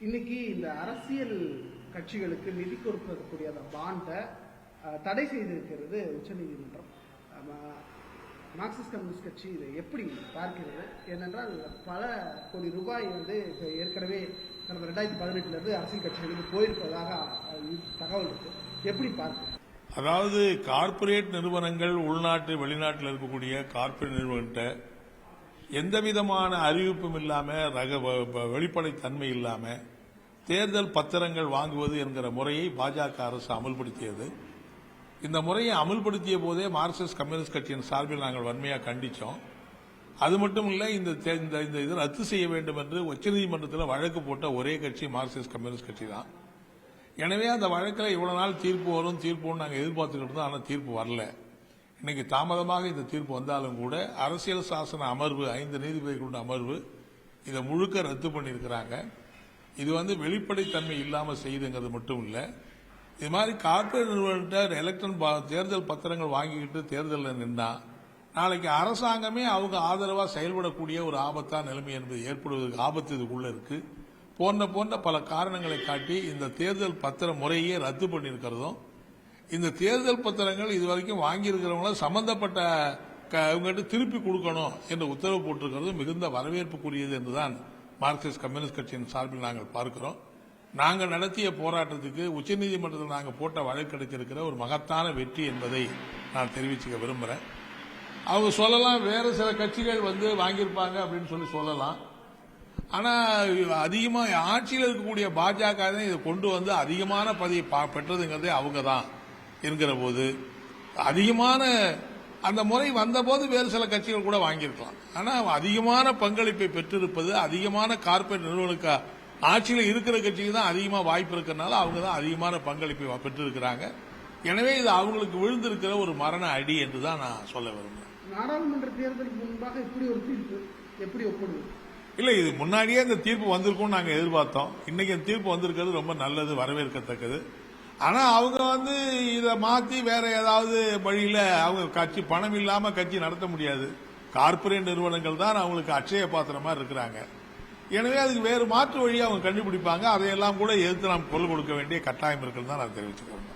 இன்னைக்கு இந்த அரசியல் கட்சிகளுக்கு நிதி கொடுக்கக்கூடிய அந்த பாண்டை தடை செய்திருக்கிறது உச்சநீதிமன்றம் அஹ், மார்க்சிஸ்ட் கம்யூனிஸ்ட் கட்சி இதை எப்படி பார்க்கிறது? ஏனென்றால் பல கோடி ரூபாய் வந்து இப்போ ஏற்கனவே கடந்த ரெண்டாயிரத்தி பதினெட்டுலேருந்து அரசியல் கட்சிகளுக்கு போயிருப்பதாக தகவல் இருக்கு. எப்படி பார்க்க அதாவது கார்ப்பரேட் நிறுவனங்கள் உள்நாட்டு வெளிநாட்டில் இருக்கக்கூடிய கார்ப்பரேட் நிறுவனத்தை எந்த விதமான அறிவிப்பும் இல்லாம ரக வ- வெளிப்படைத்தன்மை இல்லாம தேர்தல் பத்திரங்கள் வாங்குவது என்கிற முறையை பாஜக அரசு அமல்படுத்தியது. இந்த முறையை அமல்படுத்திய போதே மார்க்சிஸ்ட் கம்யூனிஸ்ட் கட்சியின் சார்பில் நாங்கள் வன்மையாக கண்டிச்சோம். அது மட்டும் இல்ல இந்த தே- இந்த இந்த இது ரத்து செய்ய வேண்டும் என்று உச்சநீதிமன்றத்தில் வழக்கு போட்ட ஒரே கட்சி மார்க்சிஸ்ட் கம்யூனிஸ்ட் கட்சி தான். எனவே அந்த வழக்கில் இவ்வளவு நாள் தீர்ப்பு வரும் தீர்ப்பு நாங்கள் எதிர்பார்த்துக்கிட்டு இருந்தோம் ஆனால் தீர்ப்பு வரல. இன்னைக்கு தாமதமாக இந்த தீர்ப்பு வந்தாலும் கூட அரசியல் சாசன அமர்வு ஐந்து நீதிபதிகளுடைய அமர்வு இதை முழுக்க ரத்து பண்ணியிருக்கிறாங்க. இது வந்து வெளிப்படைத்தன்மை இல்லாமல் செய்யுதுங்கிறது மட்டும் இல்லை. இது மாதிரி கார்ப்பரேட் நிறுவனத்தை எலக்ட்ரன் பா- தேர்தல் பத்திரங்கள் வாங்கிக்கிட்டு தேர்தலில் நின்னா நாளைக்கு அரசாங்கமே அவங்க ஆதரவாக செயல்படக்கூடிய ஒரு ஆபத்தான நிலைமை என்பது ஏற்படுவதற்கு ஆபத்து இதுக்குள்ளே இருக்கு. போன்ற போன்ற பல காரணங்களை காட்டி இந்த தேர்தல் பத்திர முறையே ரத்து பண்ணியிருக்கிறதும் இந்த தேர்தல் பத்திரங்கள் இதுவரைக்கும் வாங்கியிருக்கிறவங்கள சம்பந்தப்பட்ட க- அவங்ககிட்ட திருப்பி கொடுக்கணும் என்று உத்தரவு போட்டிருக்கிறது மிகுந்த வரவேற்புக்குரியது என்றுதான் மார்க்சிஸ்ட் கம்யூனிஸ்ட் கட்சியின் சார்பில் நாங்கள் பார்க்கிறோம். நாங்கள் நடத்திய போராட்டத்துக்கு உச்சநீதிமன்றத்தில் நாங்கள் போட்ட வழக்கு ஒரு மகத்தான வெற்றி என்பதை நான் தெரிவிச்சுக்க விரும்புகிறேன் அவங்க சொல்லலாம் வேறு சில கட்சிகள் வந்து வாங்கியிருப்பாங்க அப்படின்னு சொல்லி சொல்லலாம். ஆனால் அதிகமாக ஆட்சியில் இருக்கக்கூடிய பாஜக தான் இதை கொண்டு வந்து அதிகமான பதவி பா- பெற்றதுங்கிறதே அவங்க தான் என்கிற போது அதிகமான அந்த முறை வந்தபோது வேறு சில கட்சிகள் கூட வாங்கியிருக்கலாம். ஆனா அதிகமான பங்களிப்பை பெற்றிருப்பது அதிகமான கார்ப்பரேட் நிறுவனக்க ஆட்சியில் இருக்கிற கட்சிக்கு தான் அதிகமாக வாய்ப்பு இருக்கிறனால அவங்க தான் அதிகமான பங்களிப்பை பெற்றிருக்கிறாங்க. எனவே இது அவங்களுக்கு விழுந்திருக்கிற ஒரு மரண அடி என்று தான் நான் சொல்ல விரும்புகிறேன் நாடாளுமன்ற தேர்தலுக்கு முன்பாக இப்படி ஒரு தீர்ப்பு எப்படி ஒப்பிடுவது? இல்ல இது முன்னாடியே இந்த தீர்ப்பு வந்திருக்கும்னு நாங்க எதிர்பார்த்தோம். இன்னைக்கு இந்த தீர்ப்பு வந்திருக்கிறது ரொம்ப நல்லது வரவேற்கத்தக்கது. ஆனா அவங்க வந்து இதை மாத்தி வேற ஏதாவது வழியில அவங்க கட்சி பணம் இல்லாம கட்சி நடத்த முடியாது. கார்ப்பரேட் நிறுவனங்கள் தான் அவங்களுக்கு அட்சய பாத்திரம் மாதிரி இருக்கிறாங்க. எனவே அதுக்கு வேறு மாற்று வழியை அவங்க கண்டுபிடிப்பாங்க. அதையெல்லாம் கூட எதிர்த்து நாம் குரல் கொடுக்க வேண்டிய கட்டாயம் இருக்குன்னு தான் நான் தெரிவிச்சுக்கிறேன்.